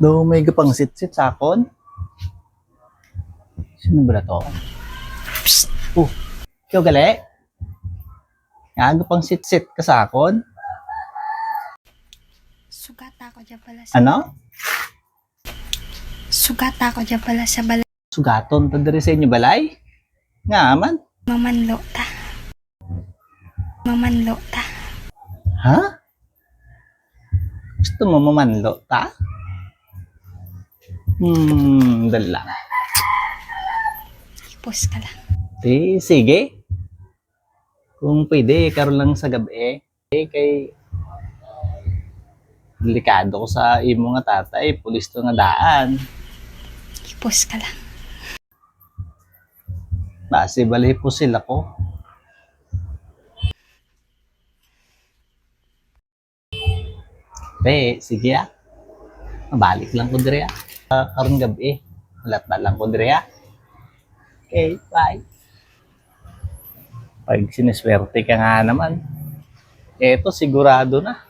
Do may gapang sit-sit sa akon. Sino ba na to? Psst! Oh, ikaw gali? Nga, gapang sit-sit ka sa akon? Sugata ko dyan pala sa... Ano? Sugata ko dyan pala sa balay. Sugaton ta diri sa inyo balay? Nga man. Mamanlo ta. Mamanlo ta. Ha? Gusto mo mamanlo ta? Hmm, dala. Ipos ka lang. Di, sige. Kung pwede, karon lang sa gabi. Eh, kay delikado ko sa imo nga tatay, pulis to nga daan. Ipos ka lang. Base bali po sila ko. Pe, sige ah. Mabalik lang ko dire ah. Uh, karong gabi. Walat na lang ko dire ah. Okay, bye. Pag siniswerte ka nga naman, eto sigurado na.